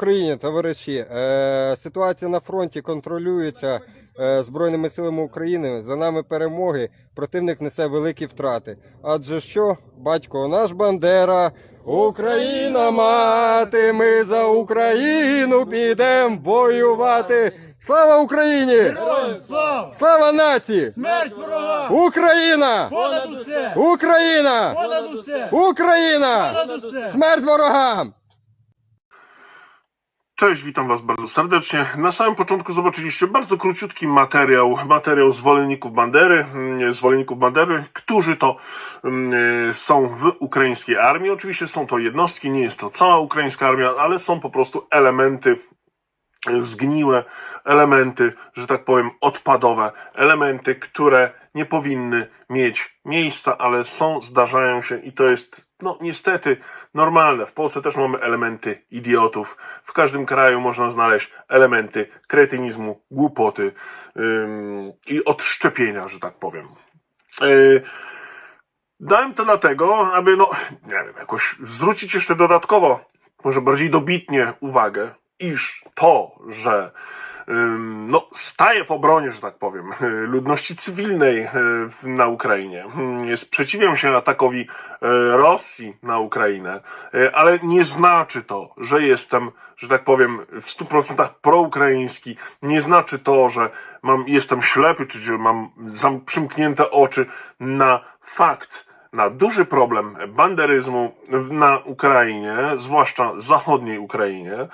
Україні, товариші, е, ситуація на фронті контролюється е, Збройними силами України. За нами перемоги. Противник несе великі втрати. Адже що, батько наш Бандера, Україна мати, ми за Україну підемо воювати. Слава Україні! Героям слава! Слава нації! Смерть ворогам! Україна! Понад усе! Україна! Понад усе! Україна! Понад усе! Смерть ворогам! Cześć, witam Was bardzo serdecznie. Na samym początku zobaczyliście bardzo króciutki materiał, materiał zwolenników Bandery, mm, zwolenników Bandery, którzy to mm, są w ukraińskiej armii. Oczywiście są to jednostki, nie jest to cała ukraińska armia, ale są po prostu elementy zgniłe, elementy, że tak powiem, odpadowe, elementy, które nie powinny mieć miejsca, ale są, zdarzają się i to jest, no niestety, normalne. W Polsce też mamy elementy idiotów. W każdym kraju można znaleźć elementy kretynizmu, głupoty i odszczepienia, że tak powiem. Yy, Dałem to dlatego, aby, no, nie wiem, jakoś zwrócić jeszcze dodatkowo, może bardziej dobitnie uwagę, iż to, że no, staje w obronie, że tak powiem, ludności cywilnej y, na Ukrainie. Ym, Sprzeciwiam się atakowi y, Rosji na Ukrainę, y, ale nie znaczy to, że jestem, że tak powiem, w 100% proukraiński. Nie znaczy to, że mam, jestem ślepy, czy że mam przymknięte oczy na fakt, na duży problem banderyzmu na Ukrainie, zwłaszcza zachodniej Ukrainie,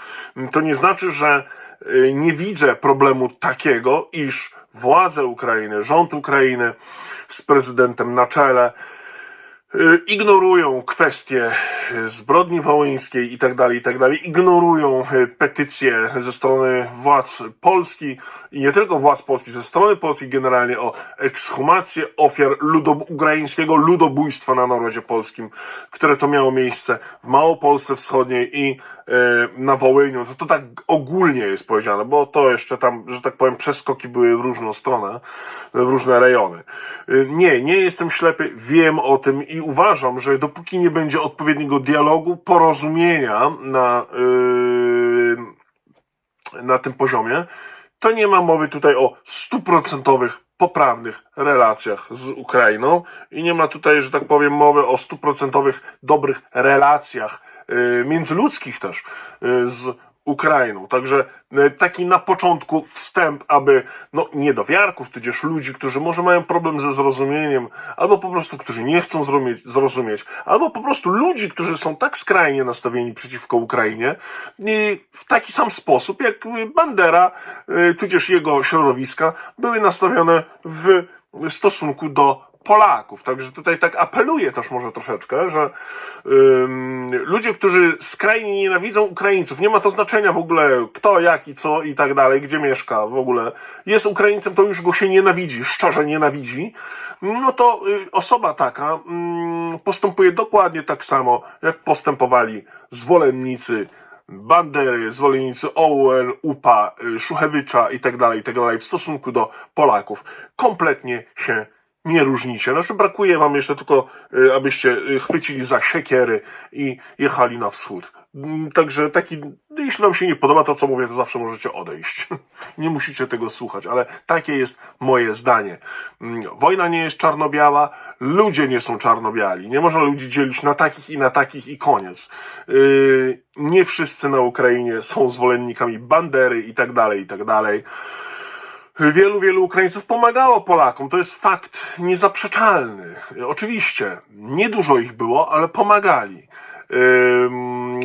to nie znaczy, że y, nie widzę problemu takiego, iż władze Ukrainy, rząd Ukrainy z prezydentem na czele y, ignorują kwestie zbrodni wołyńskiej i tak dalej, i tak ignorują y, petycje ze strony władz Polski i nie tylko władz Polski, ze strony Polski generalnie o ekshumację ofiar ludo- ukraińskiego ludobójstwa na narodzie polskim, które to miało miejsce w Małopolsce Wschodniej i y, na Wołyniu. To, to tak ogólnie jest powiedziane, bo to jeszcze tam, że tak powiem, przeskoki były w różną stronę, w różne rejony. Y, Nie, nie jestem ślepy, wiem o tym i uważam, że dopóki nie będzie odpowiedniego dialogu, porozumienia na, yy, na tym poziomie, to nie ma mowy tutaj o stuprocentowych, poprawnych relacjach z Ukrainą i nie ma tutaj, że tak powiem, mowy o stuprocentowych, dobrych relacjach yy, międzyludzkich też yy, z Ukrainą. Także yy, taki na początku wstęp, aby no, niedowiarków, tudzież ludzi, którzy może mają problem ze zrozumieniem, albo po prostu, którzy nie chcą zrozumieć, zrozumieć albo po prostu ludzi, którzy są tak skrajnie nastawieni przeciwko Ukrainie, w taki sam sposób, jak Bandera, y, tudzież jego środowiska, były nastawione w stosunku do Polaków. Także tutaj tak apeluję też może troszeczkę, że ym, ludzie, którzy skrajnie nienawidzą Ukraińców, nie ma to znaczenia w ogóle kto, jak i co i tak dalej, gdzie mieszka w ogóle, jest Ukraińcem, to już go się nienawidzi, szczerze nienawidzi, no to y, osoba taka mm, postępuje dokładnie tak samo, jak postępowali zwolennicy Bandery, zwolennicy OUN, UPA, y, Szuchewicza tak tak dalej w stosunku do Polaków. Kompletnie się nie różnicie. Znaczy brakuje wam jeszcze tylko, y, abyście y, chwycili za siekiery i jechali na wschód. Mm, Także taki, jeśli wam się nie podoba to, co mówię, to zawsze możecie odejść. Nie musicie tego słuchać, ale takie jest moje zdanie. Mm, Wojna nie jest czarno-biała, ludzie nie są czarno-biali. Nie można ludzi dzielić na takich i na takich i koniec. Yy, Nie wszyscy na Ukrainie są zwolennikami Bandery i tak dalej, i tak dalej. Wielu, wielu Ukraińców pomagało Polakom. To jest fakt niezaprzeczalny. Oczywiście, niedużo ich było, ale pomagali.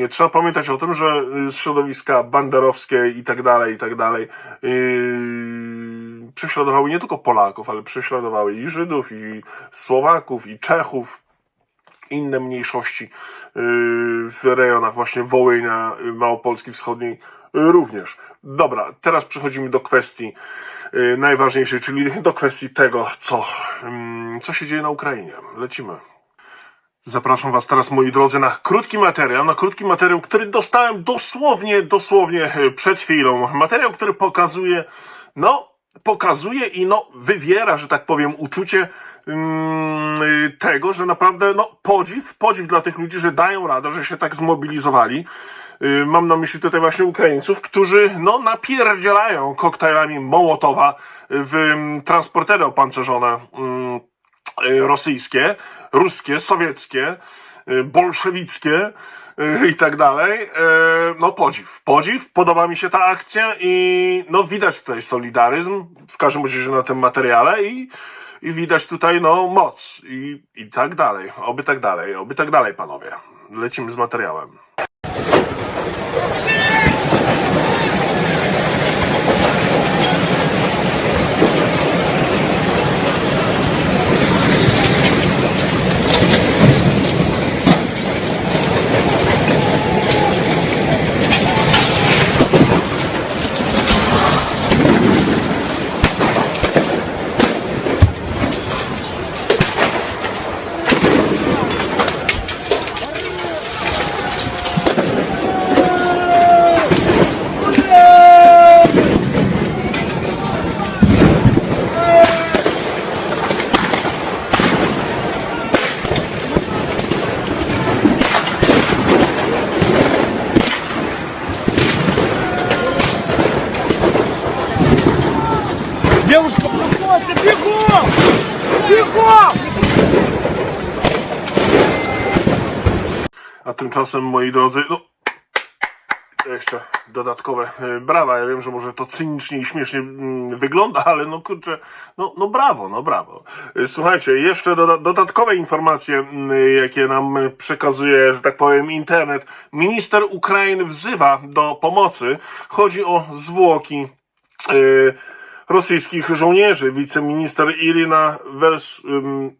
Trzeba pamiętać o tym, że środowiska banderowskie i tak dalej, i tak dalej yy, prześladowały nie tylko Polaków, ale prześladowały i Żydów, i Słowaków, i Czechów, inne mniejszości yy, w rejonach właśnie Wołynia, Małopolski Wschodniej również. Dobra, teraz przechodzimy do kwestii najważniejszej, czyli do kwestii tego, co, ym, co się dzieje na Ukrainie. Lecimy. Zapraszam Was teraz, moi drodzy, na krótki materiał, na krótki materiał, który dostałem dosłownie, dosłownie e, przed chwilą. Materiał, który pokazuje, no, pokazuje i no, wywiera, że tak powiem, uczucie mm, y, tego, że naprawdę no, podziw, podziw dla tych ludzi, że dają radę, że się tak zmobilizowali. Y, Mam na myśli tutaj właśnie Ukraińców, którzy no, napierdzielają koktajlami Mołotowa w mm, transportery opancerzone mm, y, rosyjskie, ruskie, sowieckie, y, bolszewickie i tak dalej. No podziw, podziw, podoba mi się ta akcja i no widać tutaj solidaryzm, w każdym razie na tym materiale i, i widać tutaj no moc i, i tak dalej, oby tak dalej, oby tak dalej panowie. Lecimy z materiałem. Tymczasem, moi drodzy, no jeszcze dodatkowe e, brawa. Ja wiem, że może to cynicznie i śmiesznie mm, wygląda, ale no kurczę, no, no brawo, no brawo. E, Słuchajcie, jeszcze doda dodatkowe informacje, mm, jakie nam przekazuje, że tak powiem, internet. Minister Ukrainy wzywa do pomocy. Chodzi o zwłoki e, rosyjskich żołnierzy. Wiceminister Irina Wers, ym,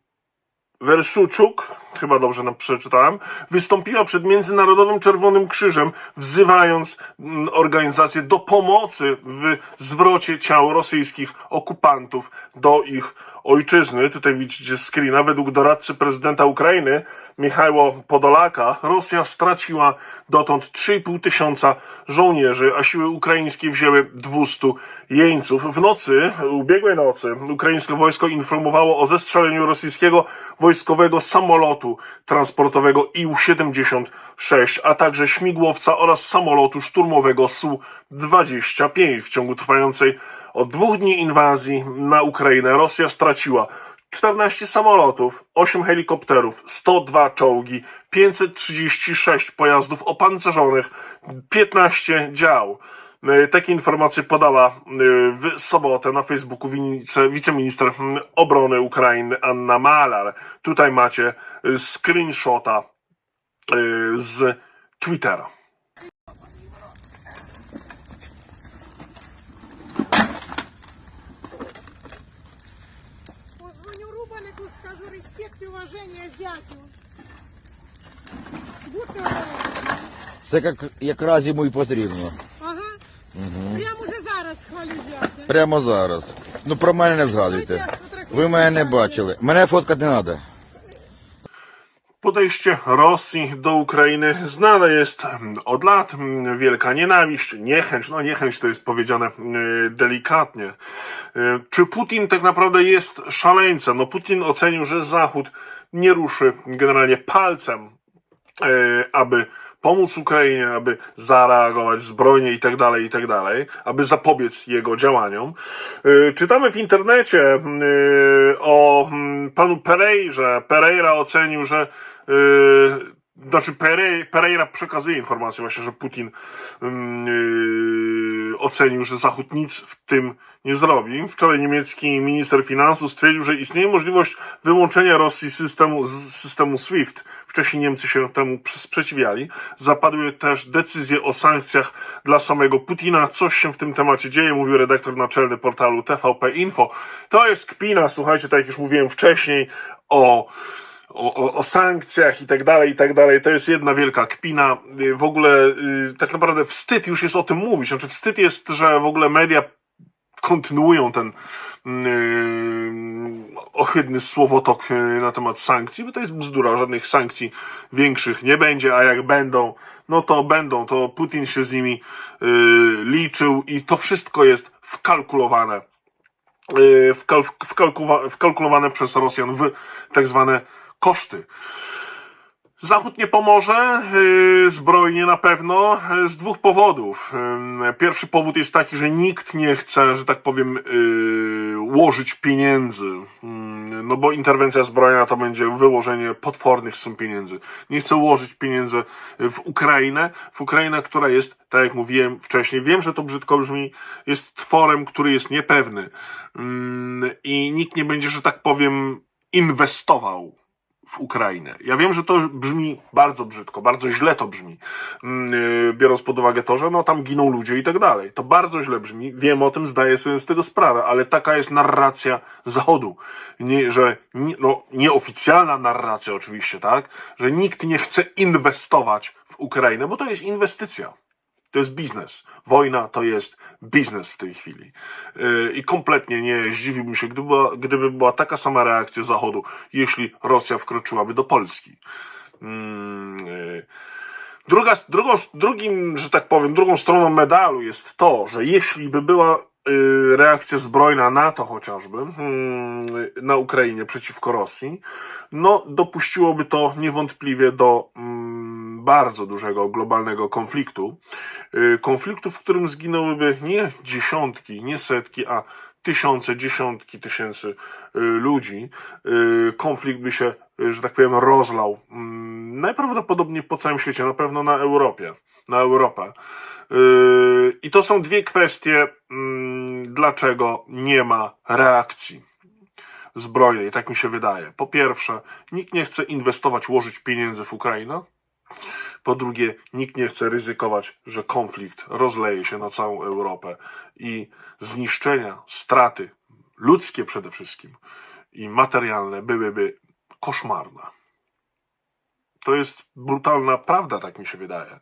Werszuczuk, chyba dobrze nam przeczytałem, wystąpiła przed Międzynarodowym Czerwonym Krzyżem, wzywając mm, organizację do pomocy w zwrocie ciał rosyjskich okupantów do ich ojczyzny. Tutaj widzicie screena. Według doradcy prezydenta Ukrainy, Michała Podolaka, Rosja straciła dotąd 3,5 tysiąca żołnierzy, a siły ukraińskie wzięły 200 jeńców. W nocy, ubiegłej nocy, ukraińskie wojsko informowało o zestrzeleniu rosyjskiego wojskowego samolotu transportowego IU-76, a także śmigłowca oraz samolotu szturmowego Su-25. W ciągu trwającej od dwóch dni inwazji na Ukrainę Rosja straciła 14 samolotów, 8 helikopterów, 102 czołgi, 536 pojazdów opancerzonych, 15 dział. E, Takie informacje podała e, w sobotę na Facebooku wice- wiceminister mm, obrony Ukrainy Anna Malar. Tutaj macie e, screenshota e, z Twittera. Позвоню Рубанику, скажу респект і уваження зятю. Будьте обережні. Це як, якраз йому і потрібно. Прямо зараз. Ну про мене не згадуйте. Ви мене не бачили. Мене фоткати не треба. Podejście Rosji do Ukrainy znane jest mm, od lat. mm, Wielka nienawiść, niechęć, no niechęć to jest powiedziane mm, delikatnie. Y, Czy Putin tak naprawdę jest szaleńcem? No Putin ocenił, że Zachód nie ruszy generalnie palcem, y, aby pomóc Ukrainie, aby zareagować zbrojnie i tak dalej, i tak dalej, aby zapobiec jego działaniom. Y, Czytamy w internecie y, o mm, panu Pereirze. Pereira ocenił, że y, znaczy Pere- Pereira przekazuje informację właśnie, że Putin mm, ocenił, że Zachód nic w tym nie zrobi. Wczoraj niemiecki minister finansów stwierdził, że istnieje możliwość wyłączenia Rosji systemu, z systemu SWIFT. Wcześniej Niemcy się temu pr- sprzeciwiali. Zapadły też decyzje o sankcjach dla samego Putina. Coś się w tym temacie dzieje, mówił redaktor naczelny portalu TVP Info. To jest kpina, słuchajcie, tak jak już mówiłem wcześniej, o o, o, o sankcjach i tak dalej, i tak dalej. To jest jedna wielka kpina. Y, W ogóle y, tak naprawdę wstyd już jest o tym mówić. Znaczy wstyd jest, że w ogóle media kontynuują ten yy, ohydny słowotok yy, na temat sankcji, bo to jest bzdura, żadnych sankcji większych nie będzie, a jak będą, no to będą, to Putin się z nimi yy, liczył i to wszystko jest wkalkulowane y, wkalkulowane przez Rosjan w tak zwane koszty. Zachód nie pomoże, yy, zbrojnie na pewno, yy, z dwóch powodów. Yy, Pierwszy powód jest taki, że nikt nie chce, że tak powiem, łożyć pieniędzy. Yy, No bo interwencja zbrojna to będzie wyłożenie potwornych sum pieniędzy. Nie chce ułożyć pieniędzy w Ukrainę, w Ukrainę, która jest, tak jak mówiłem wcześniej, wiem, że to brzydko brzmi, jest tworem, który jest niepewny. Yy, I nikt nie będzie, że tak powiem, inwestował w Ukrainę. Ja wiem, że to brzmi bardzo brzydko, bardzo źle to brzmi, mm, yy, biorąc pod uwagę to, że no tam giną ludzie i tak dalej. To bardzo źle brzmi, wiem o tym, zdaję sobie z tego sprawę, ale taka jest narracja Zachodu, nie, że no, nieoficjalna narracja oczywiście, tak, że nikt nie chce inwestować w Ukrainę, bo to jest inwestycja. To jest biznes. Wojna to jest biznes w tej chwili. Yy, I kompletnie nie zdziwiłbym się, gdyby była, gdyby była taka sama reakcja Zachodu, jeśli Rosja wkroczyłaby do Polski. Mm, yy. Druga, drugą, drugim, że tak powiem, drugą stroną medalu jest to, że jeśli by była reakcja zbrojna NATO chociażby yy, na Ukrainie przeciwko Rosji, no dopuściłoby to niewątpliwie do mm, bardzo dużego globalnego konfliktu. Yy, konfliktu, w którym zginęłyby nie dziesiątki, nie setki, a tysiące, dziesiątki tysięcy y, ludzi. Y, Konflikt by się, y, że tak powiem, rozlał. mm, Najprawdopodobniej po całym świecie, na pewno na Europie, na Europę. Y, I to są dwie kwestie, mm, dlaczego nie ma reakcji zbrojnej, tak mi się wydaje. Po pierwsze, nikt nie chce inwestować, łożyć pieniędzy w Ukrainę. Po drugie, nikt nie chce ryzykować, że konflikt rozleje się na całą Europę i zniszczenia, straty ludzkie przede wszystkim i materialne byłyby koszmarne. To jest brutalna prawda, tak mi się wydaje.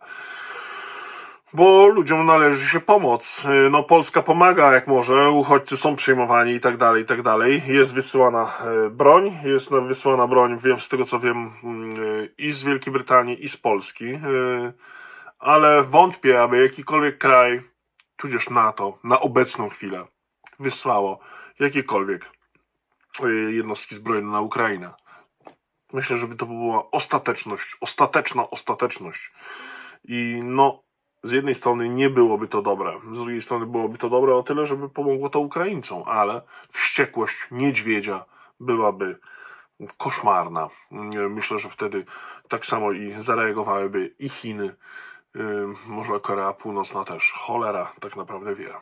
Bo ludziom należy się pomoc. No, Polska pomaga jak może, uchodźcy są przyjmowani i tak dalej, i tak dalej. Jest wysyłana y, broń, jest na- wysyłana broń, wiem z tego co wiem, y, i z Wielkiej Brytanii, i z Polski. y, Ale wątpię, aby jakikolwiek kraj, tudzież NATO, na obecną chwilę wysłało jakiekolwiek y, jednostki zbrojne na Ukrainę. Myślę, żeby to była ostateczność, ostateczna ostateczność. I no, z jednej strony nie byłoby to dobre, z drugiej strony byłoby to dobre o tyle, żeby pomogło to Ukraińcom, ale wściekłość niedźwiedzia byłaby koszmarna. Myślę, że wtedy tak samo i zareagowałyby i Chiny, może Korea Północna też. Cholera tak naprawdę wie.